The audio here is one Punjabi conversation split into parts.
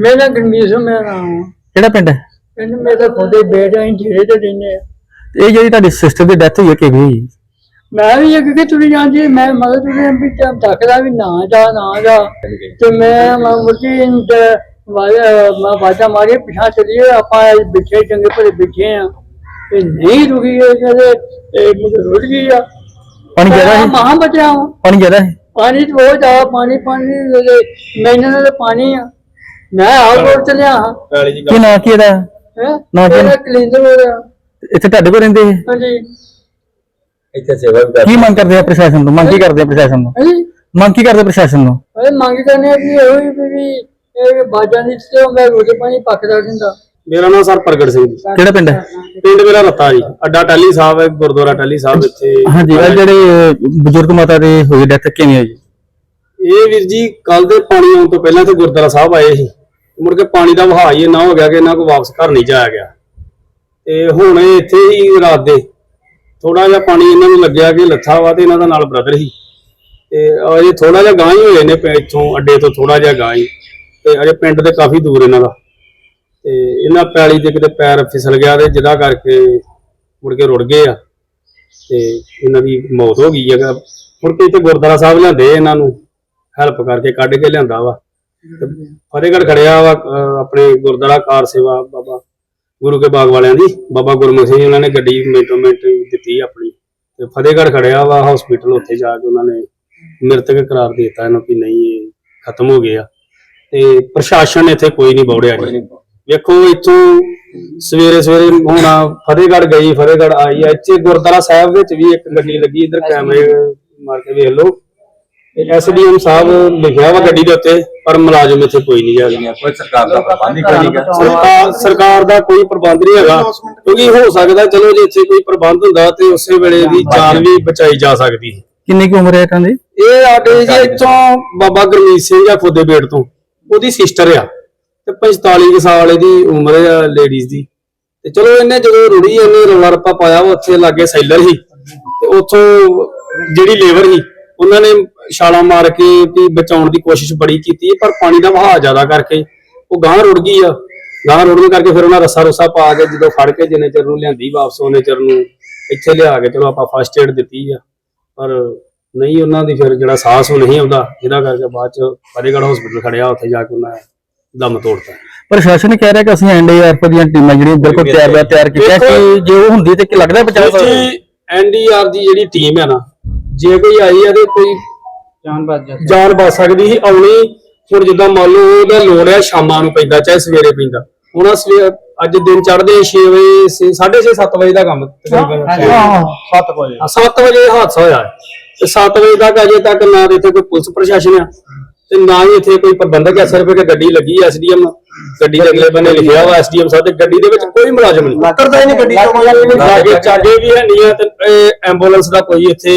ਮੇਰਾ ਗਰਮੀਤ ਸਿੰਘ ਮੇਰਾ ਨਾਮ ਆ। ਕਿਹੜਾ ਪਿੰਡ ਹੈ? ਪਿੰਡ ਮੇਰਾ ਖੋਦੇ ਬੇਟਾ ਅਸੀਂ ਜਿਹੜੇ ਤੇ ਰਹਿੰਦੇ ਆ। ਇਹ ਜਿਹੜੀ ਤੁਹਾਡੀ ਸਿਸਟਰ ਦੀ ਡੈਥ ਹੋਈ ਹੈ ਕਿਵੇਂ ਹੋਈ? ਮੈਂ ਵੀ ਇੱਕ ਕਿ ਤੁਰੀ ਜਾਂਦੀ ਮੈਂ ਮਗਰ ਤੁਰੀ ਵੀ ਟਾਈਮ ਤੱਕਦਾ ਵੀ ਨਾ ਜਾ ਨਾ ਜਾ। ਤੇ ਮੈਂ ਮੈਂ ਬਾਜਾ ਮਾਰੀ ਪਿਛਾ ਚਲੀਏ ਆਪਾਂ ਬਿਠੇ ਚੰਗੇ ਭਲੇ ਬਿਠੇ ਆ। ਤੇ ਨਹੀਂ ਰੁਕੀ ਇਹ ਕਹਿੰਦੇ ਇਹ ਮੁझे ਰੁੜ ਗਈ ਆ। ਪਾਣੀ ਜ਼ਿਆਦਾ ਹੈ? ਮਹਾਂ ਬਚਿਆ ਵਾਂ। ਪਾਣੀ ਜ਼ਿਆਦਾ ਹੈ? ਪਾਣੀ ਤਾਂ ਬਹੁਤ ਜ਼ਿਆਦਾ ਪਾਣੀ ਪਾਣੀ ਮੈਨੂੰ ਨਾਲ ਪਾਣੀ ਆ। ਮੈਂ ਆਪ ਰੋਡ ਚਲਿਆ ਹਾਂ ਕੀ ਨਾਂ ਕੀ ਇਹਦਾ? ਹੈ? ਨਾ ਜੀ। ਕਲੀਨਰ ਹੋ ਰਿਹਾ ਇੱਥੇ ਤੁਹਾਡੇ ਕੋਲ ਰਹਿੰਦੇ ਇਹ? ਹਾਂਜੀ। ਇੱਥੇ ਸੇਵਾ ਵੀ ਕਰ ਕੀ ਮੰਗ ਕਰਦੇ ਆ ਪ੍ਰਸ਼ਾਸਨ ਤੋਂ? ਮੰਗ ਕੀ ਕਰਦੇ ਆ ਪ੍ਰਸ਼ਾਸਨ ਹਾਂਜੀ। ਮੰਗ ਕੀ ਕਰਦੇ ਆ ਪ੍ਰਸ਼ਾਸਨ ਤੋਂ? ਅਰੇ ਮੰਗ ਕਰਨੇ ਆ ਵੀ ਇਹੋ ਹੀ ਵੀ ਵੀ ਇਹ ਬਾਜਾਂ ਦੀ ਤੇ ਹੁੰਦਾ ਰੋਜ਼ ਪਾਣੀ ਪੱਕਦਾ ਰਹਿੰਦਾ। ਮੇਰਾ ਨਾਮ ਸਰ ਪ੍ਰਗਟ ਸਿੰਘ ਜੀ। ਕਿਹੜਾ ਪਿੰਡ ਹੈ? ਪਿੰਡ ਮੇਰਾ ਰੱਤਾ ਜੀ। ਅੱਡਾ ਟਾਲੀ ਸਾਹਿਬ ਹੈ ਗੁਰਦੁਆਰਾ ਟਾਲੀ ਸਾਹਿਬ ਇੱਥੇ। ਹਾਂਜੀ ਇਹ ਜਿਹੜੇ ਬਜ਼ੁਰਗ ਮਾਤਾ ਦੇ ਹੋਈ ਡੈਥ ਕਿਵੇਂ ਹੋਈ? ਇਹ ਵੀਰ ਜੀ ਕੱਲ ਦੇ ਪਾਣੀ ਆਉਣ ਤੋਂ ਪਹਿਲਾਂ ਤੇ ਗੁਰਦੁਆਰਾ ਸਾਹਿਬ ਆਏ ਸੀ। ਮੁੜ ਕੇ ਪਾਣੀ ਦਾ ਵਹਾਅ ਹੀ ਇੰਨਾ ਹੋ ਗਿਆ ਕਿ ਇਹਨਾਂ ਕੋ ਵਾਪਸ ਘਰ ਨਹੀਂ ਜਾਇਆ ਗਿਆ। ਤੇ ਹੁਣ ਇਹ ਇੱਥੇ ਹੀ ਰਾਤ ਦੇ ਥੋੜਾ ਜਿਹਾ ਪਾਣੀ ਇਹਨਾਂ ਨੂੰ ਲੱਗਿਆ ਕਿ ਲੱਥਾ ਵਾ ਤੇ ਇਹਨਾਂ ਦਾ ਨਾਲ ਬ੍ਰਦਰ ਸੀ। ਤੇ ਅਜੇ ਥੋੜਾ ਜਿਹਾ ਗਾਂ ਹੀ ਹੋਏ ਨੇ ਪ- ਇੱਥੋਂ ਅੱਡੇ ਤੋਂ ਥੋੜਾ ਜਿਹਾ ਗਾਂ ਹੀ। ਤੇ ਅਜੇ ਪਿੰਡ ਦੇ ਕਾਫੀ ਦੂਰ ਇਹਨਾਂ ਦਾ। ਤੇ ਇਹਨਾਂ ਪੈਲੀ ਦੇ ਕਿਤੇ ਪੈਰ ਫਿਸਲ ਗਿਆ ਤੇ ਜਿਹਦਾ ਕਰਕੇ ਮੁੜ ਕੇ ਰੁੜ ਗਏ ਆ। ਤੇ ਇਹਨਾਂ ਦੀ ਮੌਤ ਹੋ ਗਈ ਹੈਗਾ ਮੁੜ ਕੇ ਇੱਥੇ ਗੁਰਦੁਆਰਾ ਸਾਹਿਬ ਲਿਆਂਦੇ ਇਹਨਾਂ ਨੂੰ। ਹੈਲਪ ਕਰਕੇ ਕੱਢ ਕੇ ਲਿਆਂਦਾ ਵਾ। ਫਤਿਹਗੜ੍ਹ ਖੜਿਆ ਵਾ ਅਹ ਆਪਣੇ ਗੁਰਦੁਆਰਾ ਕਾਰ ਸੇਵਾ ਬਾਬਾ ਗੁਰੂ ਕੇ ਬਾਗ ਵਾਲਿਆਂ ਦੀ ਬਾਬਾ ਗੁਰਮੁਖ ਸਿੰਘ ਜੀ ਉਹਨਾਂ ਨੇ ਗੱਡੀ ਮਿੰਟੋ ਮਿੰਟ ਹੀ ਦਿੱਤੀ ਆਪਣੀ। ਤੇ ਫਤਿਹਗੜ੍ਹ ਖੜਿਆ ਵਾ ਹਸਪੀਟਲ ਉੱਥੇ ਜਾ ਕੇ ਉਹਨਾਂ ਨੇ ਮ੍ਰਿਤਕ ਕਰਾਰ ਦੇ ਦਿੱਤਾ ਇਹਨੂੰ ਕਿ ਨਹੀਂ ਇਹ ਖਤਮ ਹੋ ਗਿਆ। ਤੇ ਪ੍ਰਸ਼ਾਸਨ ਇੱਥੇ ਕੋਈ ਨਹੀਂ ਬੌੜਿਆ ਜੀ। ਵੇਖੋ ਇੱਥੋਂ ਸਵੇਰੇ ਸਵੇਰੇ ਹੁਣ ਫਤਿਹਗੜ੍ਹ ਗਈ ਫਤਿਹਗੜ੍ਹ ਆਈ ਆ। ਇੱਥੇ ਗੁਰਦੁਆਰਾ ਸਾਹਿਬ ਵਿੱਚ ਵੀ ਇੱਕ ਗੱਡੀ ਲੱਗੀ ਇੱਧਰ ਕੈਮਰੇ ਮਾਰ ਕੇ ਵੇਖ ਲਓ। ਐਸਡੀਐਮ ਸਾਹਿਬ ਲਿਖਿਆ ਵਾ ਗੱਡੀ ਦੇ ਉੱਤੇ ਪਰ ਮੁਲਾਜ਼ਮ ਇੱਥੇ ਕੋਈ ਨਹੀਂ ਹੈਗਾ। ਕੋਈ ਸਰਕਾਰ ਦਾ ਪ੍ਰਬੰਧ ਹੀ ਕੋਈ ਨਹੀਂਗਾ ਸਰਕਾਰ ਸਰਕਾਰ ਦਾ ਕੋਈ ਪ੍ਰਬੰਧ ਨਹੀਂ ਹੈਗਾ ਕਿਉਂਕਿ ਹੋ ਸਕਦਾ ਚਲੋ ਜੇ ਇੱਥੇ ਕੋਈ ਪ੍ਰਬੰਧ ਹੁੰਦਾ ਤੇ ਉਸੇ ਵੇਲੇ ਦੀ ਜਾਨ ਵੀ ਬਚਾਈ ਜਾ ਸਕਦੀ ਸੀ ਕਿੰਨੀ ਕੁ ਉਮਰ ਹੈ ਇਹਨਾਂ ਦੀ? ਇਹ ਸਾਡੇ ਜੀ ਇੱਥੋਂ ਬਾਬਾ ਗੁਰਮੀਤ ਸਿੰਘ ਆ ਖੋਦੇ ਬੇੜ ਤੋਂ। ਉਹਦੀ ਸਿਸਟਰ ਆ। ਤੇ 45 ਕੁ ਸਾਲ ਇਹਦੀ ਉਮਰ ਆ ਲੇਡੀਜ਼ ਦੀ। ਤੇ ਚਲੋ ਇਹਨੇ ਜਦੋਂ ਰੁੜੀ ਇਹਨੇ ਰੌਲਾ ਰੱਪਾ ਪਾਇਆ ਵਾ ਉੱਥੇ ਲਾਗੇ ਸੈਲਰ ਸੀ। ਤੇ ਉੱਥੋਂ ਜਿਹੜੀ ਲੇਬਰ ਸੀ ਉਹਨਾਂ ਨੇ ਛਾਲਾਂ ਮਾਰ ਕੇ ਵੀ ਬਚਾਉਣ ਦੀ ਕੋਸ਼ਿਸ਼ ਬੜੀ ਕੀਤੀ ਪਰ ਪਾਣੀ ਦਾ ਵਹਾਅ ਜ਼ਿਆਦਾ ਕਰਕੇ ਉਹ ਗਾਂ ਰੁੜ ਗਈ ਆ। ਗਾਂ ਰੁੜਨ ਕਰਕੇ ਫਿਰ ਉਹਨਾਂ ਰੱਸਾ ਰੁੱਸਾ ਪਾ ਕੇ ਜਦੋਂ ਫੜ ਕੇ ਜਿੰਨੇ ਚਿਰ ਨੂੰ ਲਿਆਂਦੀ ਵਾਪਸ ਉਹਨੇ ਚਿਰ ਨੂੰ ਇੱਥੇ ਲਿਆ ਕੇ ਚਲੋ ਆਪਾਂ ਫਸਟ ਏਡ ਦਿੱਤੀ ਆ। ਪਰ ਨਹੀਂ ਉਹਨਾਂ ਦੀ ਫਿਰ ਜਿਹੜਾ ਸਾਹਸ ਉਹ ਨਹੀਂ ਆਉਂਦਾ ਜਿਹਦਾ ਕਰਕੇ ਬਾਅਦ ਚ ਫਤਿਹਗੜ੍ਹ ਹਸਪੀਟਲ ਖੜਿਆ ਉੱਥੇ ਜਾ ਕੇ ਉਹਨਾਂ ਦਮ ਤੋੜਤਾ। ਪ੍ਰਸ਼ਾਸਨ ਕਹਿ ਰਿਹਾ ਕਿ ਅਸੀਂ ਐਨਡੀਆਰਐਫ ਦੀਆਂ ਟੀਮਾਂ ਜਿਹੜੀਆਂ ਬਿਲਕੁਲ ਤਿਆਰ ਤਿਆਰ ਕੀਤੀਆਂ ਕਿ ਜੇ ਉਹ ਹੁੰਦੀ ਤੇ ਕੀ ਲੱਗਦਾ ਬਚਾ ਸਕਦਾ ਜੀ ਐਨਡੀਆਰ ਦੀ ਜਿਹੜੀ ਟੀਮ ਹੈ ਨਾ ਜੇ ਕੋਈ ਆਈ ਹੈ ਤੇ ਕੋਈ ਜਾਨ ਬਾਜ ਜਾ ਜਾਨ ਬਚ ਸਕਦੀ ਸੀ ਆਉਣੀ ਹੁਣ ਜਿੱਦਾਂ ਮੰਨ ਲਓ ਉਹਦਾ ਲੋੜ ਹੈ ਸ਼ਾਮਾਂ ਨੂੰ ਪੈਂਦਾ ਚਾਹੇ ਸਵੇਰੇ ਪੈਂਦਾ। ਹੁਣ ਆਹ ਸਵੇਰ ਅੱਜ ਦਿਨ ਚੜ੍ਹਦੇ 6 ਵਜੇ 6:30 7 ਵਜੇ ਦਾ ਕੰਮ ਤਕਰੀਬਨ 7 ਵਜੇ। 7 ਵਜੇ ਹਾਦਸਾ ਹੋਇਆ ਹੈ। ਤੇ 7 ਵਜੇ ਤੱਕ ਅਜੇ ਤੱਕ ਨਾ ਤੇ ਇੱਥੇ ਕੋਈ ਪੁਲਿਸ ਪ੍ਰਸ਼ਾਸਨ ਆ ਤੇ ਨਾ ਹੀ ਇੱਥੇ ਕੋਈ ਪ੍ਰਬੰਧਕ ਹੈ ਸਿਰਫ ਇੱਕ ਗੱਡੀ ਲੱਗੀ ਐਸਡੀਐਮ ਗੱਡੀ ਦੇ ਅਗਲੇ ਬੰਨੇ ਲਿਖਿਆ ਵਾ ਐਸਡੀਐਮ ਸਾਹਿਬ ਤੇ ਗੱਡੀ ਦੇ ਵਿੱਚ ਕੋਈ ਮੁਲਾਜ਼ਮ ਨਹੀਂ। ਕਰਦਾ ਹੀ ਨਹੀਂ ਗੱਡੀ। ਤੋਂ ਲਾਗੇ ਚਾਗੇ ਵੀ ਹੈ ਨਹੀਂ ਆ ਤੇ ਐਂਬੂਲੈਂਸ ਦਾ ਕੋਈ ਇੱਥੇ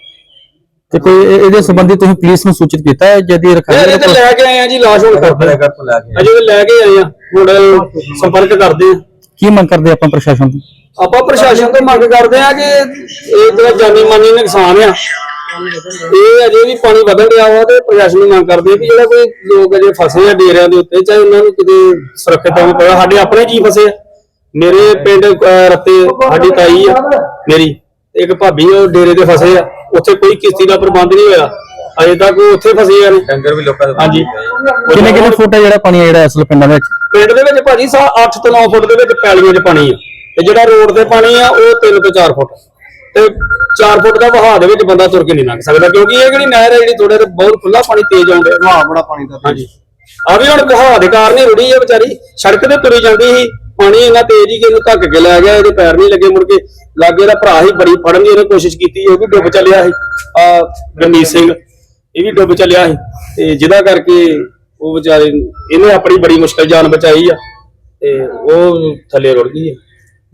ਤੇ ਕੋਈ ਇਹ- ਇਹਦੇ ਸੰਬੰਧੀ ਤੁਸੀਂ ਪੁਲਿਸ ਨੂੰ ਸੂਚਿਤ ਕੀਤਾ ਹੈ? ਜਦ ਇਹ ਇਹ ਰੱਖਿਆ ਤੇ ਲੈ ਕੇ ਆਏ ਆ ਜੀ ਲਾਸ਼ ਹੁਣ ਕਰਦੇ ਘਰ ਤੋਂ ਲੈ ਕੇ ਅਜੇ ਵੀ ਲੈ ਕੇ ਆਏ ਆ ਹੁਣ ਸੰਪਰਕ ਕਰਦੇ ਆ। ਕੀ ਮੰਗ ਕਰਦੇ ਆਪਾਂ ਪ੍ਰਸ਼ਾਸਨ ਤੋਂ? ਆਪਾਂ ਪ੍ਰਸ਼ਾਸਨ ਤੋਂ ਮੰਗ ਕਰਦੇ ਆ ਕਿ ਇਹ ਜਿਹੜਾ ਜਾਨੀ ਮਾਨੀ ਨੁਕਸਾਨ ਆ ਇਹ ਅਜੇ ਵੀ ਪਾਣੀ ਵਧਣ ਡਿਆ ਵਾ ਤੇ ਪ੍ਰਸ਼ਾਸਨ ਨੂੰ ਮੰਗ ਕਰਦੇ ਆ ਕਿ ਜਿਹੜਾ ਕੋਈ ਲੋਕ ਅਜੇ ਫਸੇ ਆ ਡੇਰਿਆਂ ਦੇ ਉੱਤੇ ਚਾਹੇ ਉਹਨਾਂ ਨੂੰ ਕਿਤੇ ਸੁਰੱਖਿਅਤ ਹੋਵੇ ਪਤਾ ਸਾਡੇ ਆਪਣੇ ਜੀ ਫਸੇ ਆ। ਮੇਰੇ ਪਿੰਡ ਅਹ, ਰੱਤੇ ਸਾਡੀ ਤਾਈ ਆ ਮੇਰੀ ਤੇ ਇੱਕ ਭਾਬੀ ਉਹ ਡੇਰੇ ਤੇ ਫਸੇ ਆ। ਉੱਥੇ ਕੋਈ ਕਿਸ਼ਤੀ ਦਾ ਪ੍ਰਬੰਧ ਨਹੀਂ ਹੋਇਆ। ਅਜੇ ਤੱਕ ਉਹ ਉੱਥੇ ਫਸੇ ਆ ਨੇ ਡੰਗਰ ਵੀ ਲੋਕਾਂ ਦੇ ਹਾਂਜੀ। ਕਿੰਨੇ ਕਿੰਨੇ ਫੁੱਟ ਹੈ ਜਿਹੜਾ ਪਾਣੀ ਹੈ ਜਿਹੜਾ ਅਸਲ ਪਿੰਡਾਂ ਵਿੱਚ? ਪਿੰਡ ਦੇ ਵਿੱਚ ਭਾਜੀ ਸਾ 8 ਤੋਂ 9 ਫੁੱਟ ਦੇ ਵਿੱਚ ਪੈਲੀਆਂ 'ਚ ਪਾਣੀ ਆ ਤੇ ਜਿਹੜਾ ਰੋਡ ਤੇ ਪਾਣੀ ਆ ਉਹ 3 ਤੋਂ 4 ਫੁੱਟ। ਤੇ 4 ਫੁੱਟ ਦਾ ਵਹਾਅ ਦੇ ਵਿੱਚ ਬੰਦਾ ਤੁਰ ਕੇ ਨਹੀਂ ਲੰਘ ਸਕਦਾ ਕਿਉਂਕਿ ਇਹ ਜਿਹੜੀ ਨਹਿਰ ਹੈ ਜਿਹੜੀ ਥੋੜੇ ਤੇ ਬਹੁਤ ਖੁੱਲਾ ਪਾਣੀ ਤੇਜ਼ ਆਉਂਦਾ ਹਾਂ ਬੜਾ ਪਾਣੀ ਦਾ ਹਾਂਜੀ। ਆ ਵੀ ਹੁਣ ਵਹਾਅ ਦੇ ਕਾਰਨ ਹੀ ਰੁੜੀ ਹੈ ਵਿਚਾਰੀ। ਸੜਕ ਤੇ ਤੁਰੀ ਜਾਂਦੀ ਸੀ। ਪਾਣੀ ਇੰਨਾ ਤੇਜ਼ ਹੀ ਕਿ ਧੱਕ ਕੇ ਲੈ ਗਿਆ, ਇਹਦੇ ਪੈਰ ਨਹੀਂ ਲੱਗੇ ਮੁੜ ਕੇ। ਲਾਗੇ ਦਾ ਭਰਾ ਹੀ ਬੜੀ ਫੜਨ ਦੀ ਇਹਨੇ ਕੋਸ਼ਿਸ਼ ਕੀਤੀ, ਉਹ ਵੀ ਡੁੱਬ ਚੱਲਿਆ ਸੀ। ਆ ਰਮੀਤ ਸਿੰਘ, ਇਹ ਵੀ ਡੁੱਬ ਚੱਲਿਆ ਸੀ। ਤੇ ਜਿਹਦਾ ਕਰਕੇ ਉਹ ਵਿਚਾਰੇ, ਇਹਨੇ ਆਪਣੀ ਬੜੀ ਮੁਸ਼ਕਲ ਜਾਨ ਬਚਾਈ ਆ। ਤੇ ਉਹ ਥੱਲੇ ਰੁੜ ਗਈ ਆ।